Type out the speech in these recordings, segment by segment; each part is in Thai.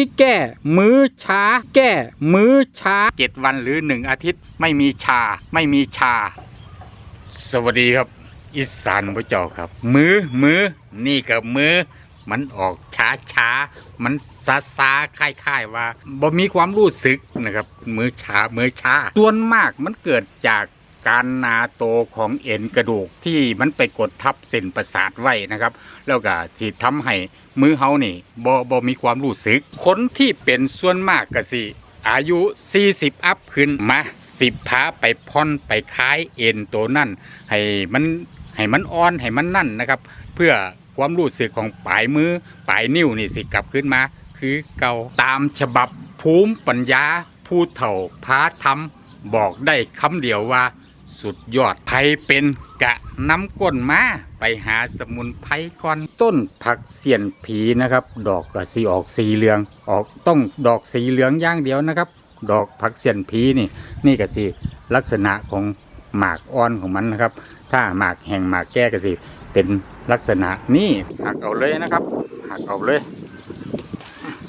ที่แก้มื้อช้า แก้มื้อช้าเจ็ดวันหรือหนึ่งอาทิตย์ไม่มีชาไม่มีชา สวัสดีครับ อีสานพระเจ้าครับ มือมือนี่กับมือมันออกช้าช้ามันซาซาๆคล้ายว่าบ่มีความรู้สึกนะครับ มือช้ามือช้าส่วนมากมันเกิดจาก การนาโตของเอ็นกระดูกที่มันไปกดทับเส้นประสาทไว้นะครับ แล้วก็ที่ทำให้มือเฮานี่บ่บ่มีความรู้สึก คนที่เป็นส่วนมากก็สิอายุ 40 อัพขึ้นมาสิบพาไปพ่อนไปคล้ายเอ็นตัวนั่นให้มันให้มันอ่อนให้มันนั่นนะครับ เพื่อความรู้สึกของปลายมือปลายนิ้วนี่สิกลับขึ้นมา คือเก่าตามฉบับภูมิปัญญาผู้เฒ่าพาทำบอกได้คำเดียวว่า สุดยอดไทยเป็นกะน้ำก้นมาไปหาสมุนไพรก่อนต้นผักเสียนผีนะครับ ดอกก็สีออกสีเหลือง ออกต้องดอกสีเหลืองอย่างเดียวนะครับ ดอกผักเสียนผีนี่ นี่ก็สิลักษณะของหมากอ่อนของมันนะครับ ถ้าหมากแห่งหมากแก้ก็สิเป็นลักษณะนี่หักเอาเลยนะครับ หักเอาเลย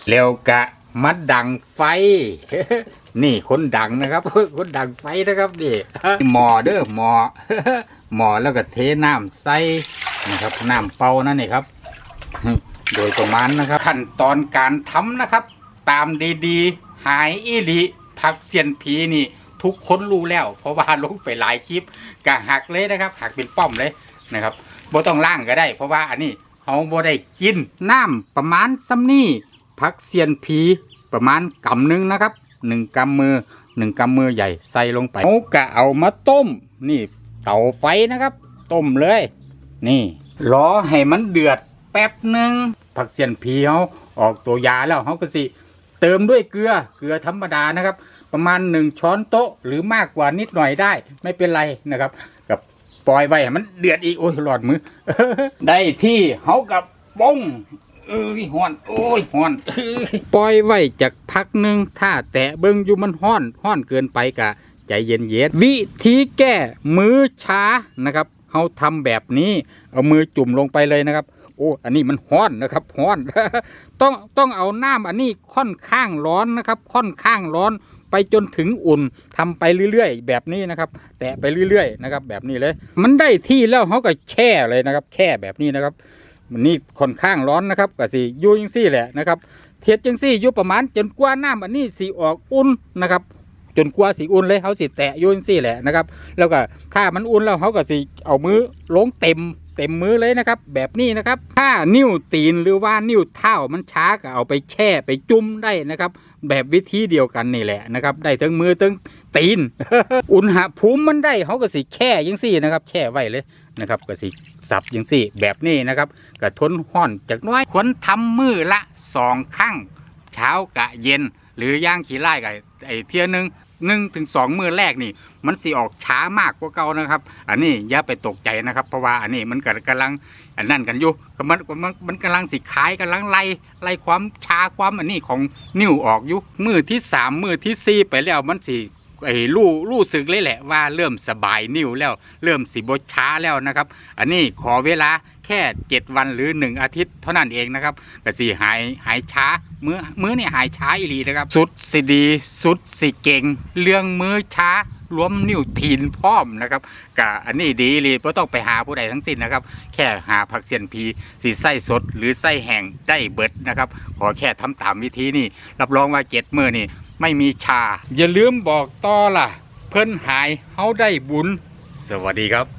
เร็วกะมัดดังไฟ นี่คนดังนะครับคนดังไฟนะครับนี่หมอเด้อหมอหมอแล้วก็เทน้ำใส่นะครับน้ำเปล่านั่นเองครับ โดยประมาณนะครับ ขั้นตอนการทำนะครับ ตามดีๆ หายอีหลีผักเสียนผีนี่ ทุกคนรู้แล้ว เพราะว่าลงไปหลายคลิปกะหักเลยนะครับ หักเป็นป้อมเลยนะครับโบต้องล่างก็ได้ เพราะว่าอันนี้เขาโบได้กินน้ำประมาณซ้ำนี่ผักเสียนผีประมาณกำนึงนะครับ หนึ่งกำมือหนึ่งกำมือใหญ่ใส่ลงไปเอากะเอามาต้ม นี่เตาไฟนะครับ ต้มเลย นี่รอให้มันเดือดแป๊บหนึ่งผักเสียนผีเขาออกตัวยาแล้วเขาก็สิ เติมด้วยเกลือเกลือธรรมดานะครับ ประมาณหนึ่งช้อนโต๊ะหรือมากกว่านิดหน่อยได้ ไม่เป็นไรนะครับ กับปล่อยไว้มันเดือดอีกโอ้ยหลอดมือ ได้ที่เขากับป้ง เอ้ยฮ้อน โอ้ยฮ้อนปล่อยไว้จากพักหนึ่งถ้าแตะเบิ้งอยู่มันฮ้อนฮ้อนเกินไปกะใจเย็นเย็นวิธีแก้มือช้านะครับเขาทำแบบนี้เอามือจุ่มลงไปเลยนะครับ โอ้อันนี้มันฮ้อนนะครับฮ้อน ต้องต้องเอาน้ำอันนี้ค่อนข้างร้อนนะครับ ค่อนข้างร้อนไปจนถึงอุ่นทำไปเรื่อยๆ แบบนี้นะครับ แตะไปเรื่อยๆนะครับ แบบนี้เลย มันได้ที่แล้วเขาก็แช่เลยนะครับ แช่แบบนี้นะครับ มันนี่ค่อนข้างร้อนนะครับก็สิอยูจังซี่แหละนะครับเทียดจังซี่อยู่ประมาณจนกว่าน้ำอันนี้สีออกอุ่นนะครับ จนกว่าสีอุ่นเลยเขาสิแตะอยูจังซี่แหละนะครับ แล้วก็ถ้ามันอุ่นแล้วเขาก็สิเอามือลงเต็ม เต็มมือเลยนะครับ แบบนี้นะครับ ถ้านิ้วตีนหรือว่านิ้วเท้ามันช้าก็เอาไปแช่ไปจุ่มได้นะครับ แบบวิธีเดียวกันนี่แหละนะครับ ได้ทั้งมือทั้งตีน อุณหภูมิมันได้เขาก็สิแช่ยังซี่นะครับ แช่ไว้เลยนะครับก็สิสับยังซี่ แบบนี้นะครับก็ทนห้อนจากน้อยควรทำมือละสองครั้งเช้ากะเย็น หรือย่างขี้ไล่กับไอ้เที่ยหนึง หนึ่งถึงสองมือแรกนี่ มันสิออกช้ามากกว่าเก่านะครับ อันนี้อย่าไปตกใจนะครับ เพราะว่าอันนี้มันกกำลังอันนั่นกันอยู่มันมันมันกำลังสิขายกำลังไล่ไล่ความช้าความอันนี้ของนิ้วออกอยู่มือที่สามมือที่สี่ไปแล้วมันสิไอ้รู้รู้สึกเลยแหละว่าเริ่มสบายนิ้วแล้ว เริ่มสิบช้าแล้วนะครับ อันนี้ขอเวลา แค่เจ็ดวันหรือหนึ่งอาทิตย์เท่านั้นเองนะครับก็สิหายหายช้ามือมือเนี่ยหายช้าอีหลีนะครับ สุดสิดี สุดสิเก่ง เรื่องมือช้ารวมนิ้วทีนพร้อมนะครับก็อันนี้ดีหลีเพราะต้องไปหาผู้ใดทั้งสิ้นนะครับ แค่หาผักเสียนพีสีไส้สด หรือไส้แห้งได้เบิดนะครับ ขอแค่ทำตามวิธีนี่รับรองว่าเจ็ดมื้อนี่ไม่มีชา อย่าลืมบอกต่อล่ะ เพิ่นหายเฮาได้บุญ สวัสดีครับ